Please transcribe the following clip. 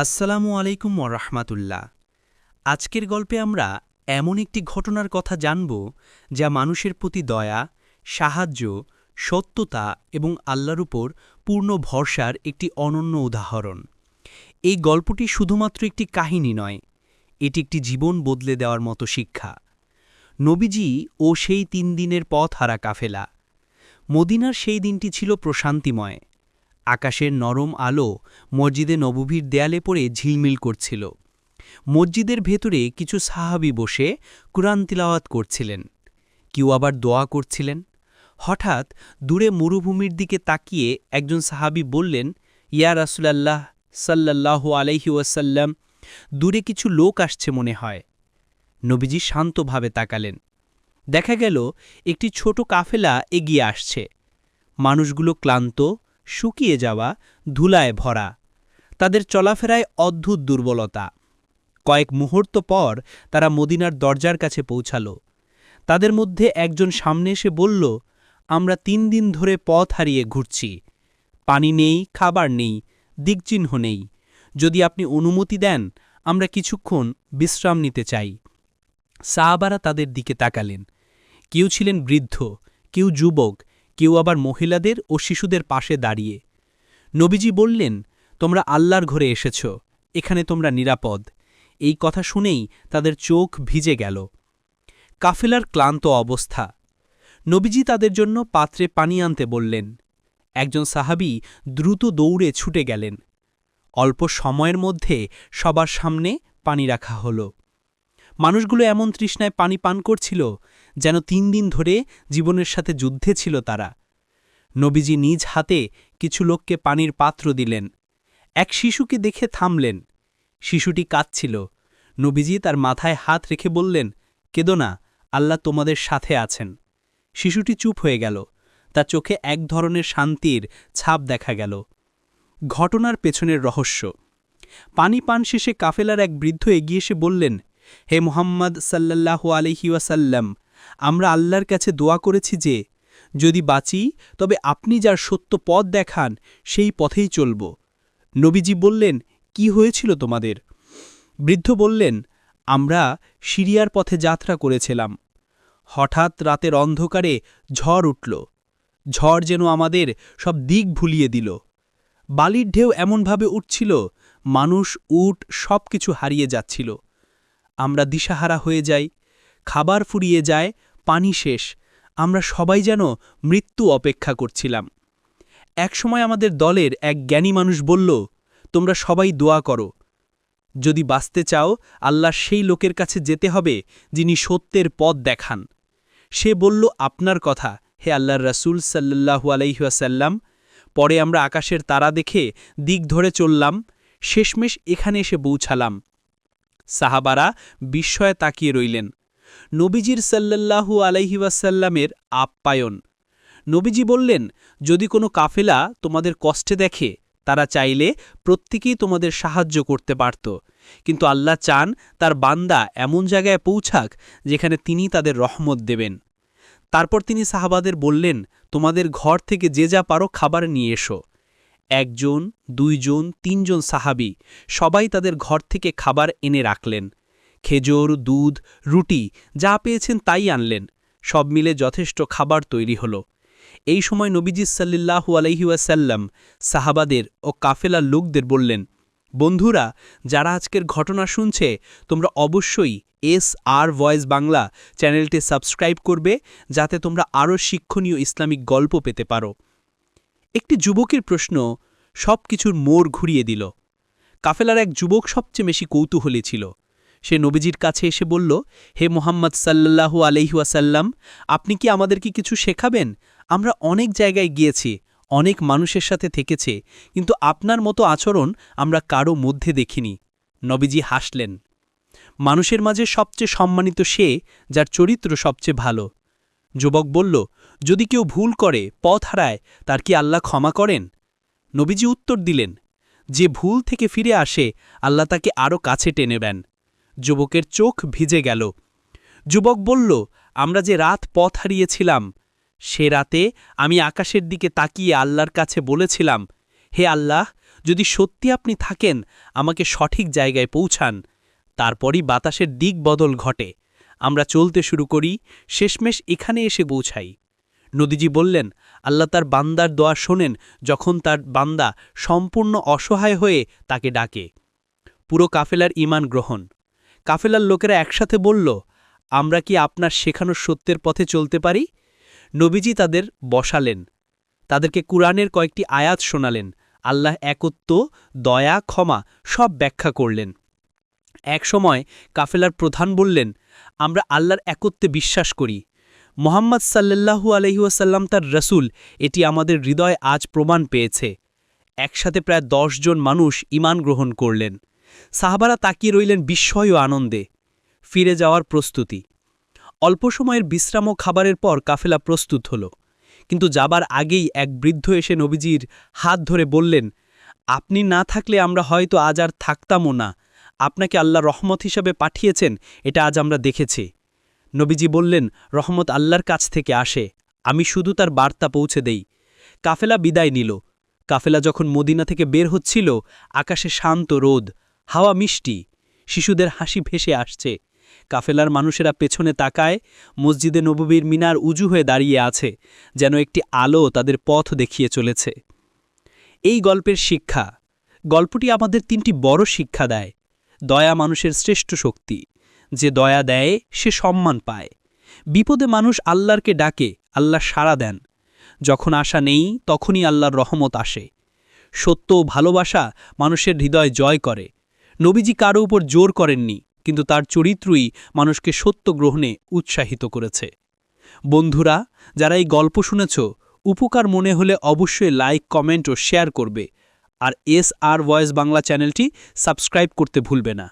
আসসালামু আলাইকুম ওরহমাতুল্লাহ আজকের গল্পে আমরা এমন একটি ঘটনার কথা জানব যা মানুষের প্রতি দয়া, সাহায্য, সত্যতা এবং আল্লাহর উপর পূর্ণ ভরসার একটি অনন্য উদাহরণ। এই গল্পটি শুধুমাত্র একটি কাহিনী নয়, এটি একটি জীবন বদলে দেওয়ার মতো শিক্ষা। নবীজি ও সেই তিন দিনের পথ হারা কাফেলা। মদিনার সেই দিনটি ছিল প্রশান্তিময় আকাশের নরম আলো মসজিদে নববীর দেয়ালে পড়ে ঝিলমিল করছিল। মসজিদের ভেতরে কিছু সাহাবি বসে কুরআন তিলাওয়াত করছিলেন। কেউ আবার দোয়া করছিলেন। হঠাৎ দূরে মরুভূমির দিকে তাকিয়ে একজন সাহাবি বললেন, ইয়া রাসুলাল্লাহ, সাল্লাল্লাহু আলাইহি ওয়াসাল্লাম, দূরে কিছু লোক আসছে মনে হয়। নবীজি শান্তভাবে তাকালেন। দেখা গেল, একটি ছোট কাফেলা এগিয়ে আসছে। মানুষগুলো ক্লান্ত শুকিয়ে যাওয়া ধুলায় ভরা। তাদের চলাফেরায় অদ্ভুত দুর্বলতা। কয়েক মুহূর্ত পর তারা মদিনার দরজার কাছে পৌঁছাল। তাদের মধ্যে একজন সামনে এসে বলল, আমরা তিন দিন ধরে পথ হারিয়ে ঘুরছি। পানি নেই, খাবার নেই, দিকচিহ্ন নেই। যদি আপনি অনুমতি দেন, আমরা কিছুক্ষণ বিশ্রাম নিতে চাই। সাহাবারা তাদের দিকে তাকালেন। কেউ ছিলেন বৃদ্ধ, কেউ যুবক কেউ আবার মহিলাদের ও শিশুদের পাশে দাঁড়িয়ে। নবীজি বললেন, তোমরা আল্লাহর ঘরে এসেছ, এখানে তোমরা নিরাপদ। এই কথা শুনেই তাদের চোখ ভিজে গেল। কাফেলার ক্লান্ত অবস্থা। নবীজি তাদের জন্য পাত্রে পানি আনতে বললেন। একজন সাহাবি দ্রুত দৌড়ে ছুটে গেলেন। অল্প সময়ের মধ্যে সবার সামনে পানি রাখা হল। মানুষগুলো এমন তৃষ্ণায় পানি পান করছিল যেন তিন দিন ধরে জীবনের সাথে যুদ্ধে ছিল তারা। নবীজি নিজ হাতে কিছু লোককে পানির পাত্র দিলেন। এক শিশুকে দেখে থামলেন। শিশুটি কাঁদছিল। নবীজি তার মাথায় হাত রেখে বললেন, কেদো না, আল্লাহ তোমাদের সাথে আছেন। শিশুটি চুপ হয়ে গেল। তার চোখে এক ধরনের শান্তির ছাপ দেখা গেল। ঘটনার পেছনের রহস্য। পানি পান শেষে কাফেলার এক বৃদ্ধ এগিয়ে এসে বললেন, হে মোহাম্মদ সাল্লাল্লাহু আলহিউসাল্লাম আমরা আল্লাহর কাছে দোয়া করেছি যে, যদি বাঁচি, তবে আপনি যার সত্য পথ দেখান, সেই পথেই চলব। নবীজি বললেন, কি হয়েছিল তোমাদের? বৃদ্ধ বললেন, আমরা সিরিয়ার পথে যাত্রা করেছিলাম। হঠাৎ রাতের অন্ধকারে ঝড় উঠল। ঝড় যেন আমাদের সব দিক ভুলিয়ে দিল। বালির ঢেউ এমনভাবে উঠছিল, মানুষ, উট সব কিছু হারিয়ে যাচ্ছিল। আমরা দিশাহারা হয়ে যাই, খাবার ফুরিয়ে যায় পানি শেষ। আমরা সবাই যেন মৃত্যু অপেক্ষা করছিলাম। একসময় আমাদের দলের এক জ্ঞানী মানুষ বলল, তোমরা সবাই দোয়া করো। যদি বাঁচতে চাও, আল্লাহ সেই লোকের কাছে যেতে হবে যিনি সত্যের পথ দেখান। সে বলল, আপনার কথা, হে আল্লাহর রাসুল সাল্লাহু আলাইহাসাল্লাম পরে আমরা আকাশের তারা দেখে দিক ধরে চললাম, শেষমেশ এখানে এসে পৌঁছালাম। সাহাবারা বিস্ময়ে তাকিয়ে রইলেন। নবীজির সাল্লাল্লাহু আলাইহিওয়াসাল্লামের আপ্যায়ন। নবীজি বললেন, যদি কোনো কাফেলা তোমাদের কষ্টে দেখে, তারা চাইলে প্রত্যেকেই তোমাদের সাহায্য করতে পারত। কিন্তু আল্লাহ চান তার বান্দা এমন জায়গায় পৌঁছাক, যেখানে তিনি তাদের রহমত দেবেন। তারপর তিনি সাহাবাদের বললেন, তোমাদের ঘর থেকে যে যা পারো খাবার নিয়ে এসো। একজন, দুইজন, তিনজন সাহাবি সবাই তাদের ঘর থেকে খাবার এনে রাখলেন। খেজুর, দুধ, রুটি, যা পেয়েছেন তাই আনলেন, সব মিলে যথেষ্ট খাবার তৈরি হল। এই সময় নবীজি সাল্লাহু আলহিউসাল্লাম সাহাবাদের ও কাফেলার লোকদের বললেন, বন্ধুরা, যারা আজকের ঘটনা শুনছে, তোমরা অবশ্যই এস আর ভয়েস বাংলা চ্যানেলটি সাবস্ক্রাইব করবে, যাতে তোমরা আরও শিক্ষণীয় ইসলামিক গল্প পেতে পারো। একটি যুবকের প্রশ্ন সব কিছুর মোড় ঘুরিয়ে দিল। কাফেলার এক যুবক সবচেয়ে বেশি কৌতূহলী ছিল। সে নবীজির কাছে এসে বলল, হে মোহাম্মদ সাল্লাহু আলহিউসাল্লাম আপনি কি আমাদেরকে কিছু শেখাবেন? আমরা অনেক জায়গায় গিয়েছি, অনেক মানুষের সাথে থেকেছে, কিন্তু আপনার মতো আচরণ আমরা কারও মধ্যে দেখিনি। নবীজি হাসলেন। মানুষের মাঝে সবচেয়ে সম্মানিত সে, যার চরিত্র সবচেয়ে ভালো। যুবক বলল, যদি কেউ ভুল করে, পথ হারায়, তার কি আল্লাহ ক্ষমা করেন? নবীজি উত্তর দিলেন, যে ভুল থেকে ফিরে আসে, আল্লাহ তাকে আরও কাছে টেনে দেন। যুবকের চোখ ভিজে গেল। যুবক বলল, আমরা যে রাত পথ হারিয়েছিলাম, সে রাতে আমি আকাশের দিকে তাকিয়ে আল্লাহর কাছে বলেছিলাম, হে আল্লাহ, যদি সত্যি আপনি থাকেন, আমাকে সঠিক জায়গায় পৌঁছান। তারপরই বাতাসের দিক বদল ঘটে। আমরা চলতে শুরু করি, শেষমেশ এখানে এসে পৌঁছাই। নদীজি বললেন, আল্লাহ তার বান্দার দোয়া শোনেন যখন তার বান্দা সম্পূর্ণ অসহায় হয়ে তাকে ডাকে। পুরো কাফেলার ইমান গ্রহণ। কাফেলার লোকেরা একসাথে বলল, আমরা কি আপনার শেখানো সত্যের পথে চলতে পারি? নবীজি তাদের বসালেন। তাদেরকে কুরআনের কয়েকটি আয়াত শোনালেন। আল্লাহ একত্ব, দয়া, ক্ষমা সব ব্যাখ্যা করলেন। একসময় কাফেলার প্রধান বললেন, আমরা আল্লাহর একত্বে বিশ্বাস করি। মোহাম্মদ সাল্লাল্লাহু আলহিউসাল্লাম তার রসুল, এটি আমাদের হৃদয় আজ প্রমাণ পেয়েছে। একসাথে প্রায় জন মানুষ ইমান গ্রহণ করলেন। সাহাবারা তাকিয়ে রইলেন বিস্ময় ও আনন্দে। ফিরে যাওয়ার প্রস্তুতি। অল্প সময়ের বিশ্রাম ও খাবারের পর কাফেলা প্রস্তুত হল। কিন্তু যাবার আগেই এক বৃদ্ধ এসে নবীজির হাত ধরে বললেন, আপনি না থাকলে আমরা হয়তো আজ আর থাকতামও না। আপনাকে আল্লাহ রহমত হিসাবে পাঠিয়েছেন, এটা আজ আমরা দেখেছি। নবীজি বললেন, রহমত আল্লাহর কাছ থেকে আসে। আমি শুধু তার বার্তা পৌঁছে দেই। কাফেলা বিদায় নিল। কাফেলা যখন মদিনা থেকে বের হচ্ছিল, আকাশে শান্ত রোদ। হাওয়া মিষ্টি। শিশুদের হাসি ভেসে আসছে। কাফেলার মানুষেরা পেছনে তাকায়। মসজিদে নববীর মিনার উজু হয়ে দাঁড়িয়ে আছে, যেন একটি আলো তাদের পথ দেখিয়ে চলেছে। এই গল্পের শিক্ষা। গল্পটি আমাদের তিনটি বড় শিক্ষা দেয়। দয়া মানুষের শ্রেষ্ঠ শক্তি। যে দয়া দেয়, সে সম্মান পায়। বিপদে মানুষ আল্লাহরকে ডাকে, আল্লাহ সাড়া দেন। যখন আশা নেই, তখনই আল্লাহর রহমত আসে। সত্য ভালোবাসা মানুষের হৃদয় জয় করে। নবীজি কারও উপর জোর করেননি, কিন্তু তার চরিত্রই মানুষকে সত্য গ্রহণে উৎসাহিত করেছে। বন্ধুরা, যারা এই গল্প শুনেছ, উপকার মনে হলে অবশ্যই লাইক, কমেন্ট ও শেয়ার করবে। আর এস আর ভয়েস বাংলা চ্যানেলটি সাবস্ক্রাইব করতে ভুলবে না।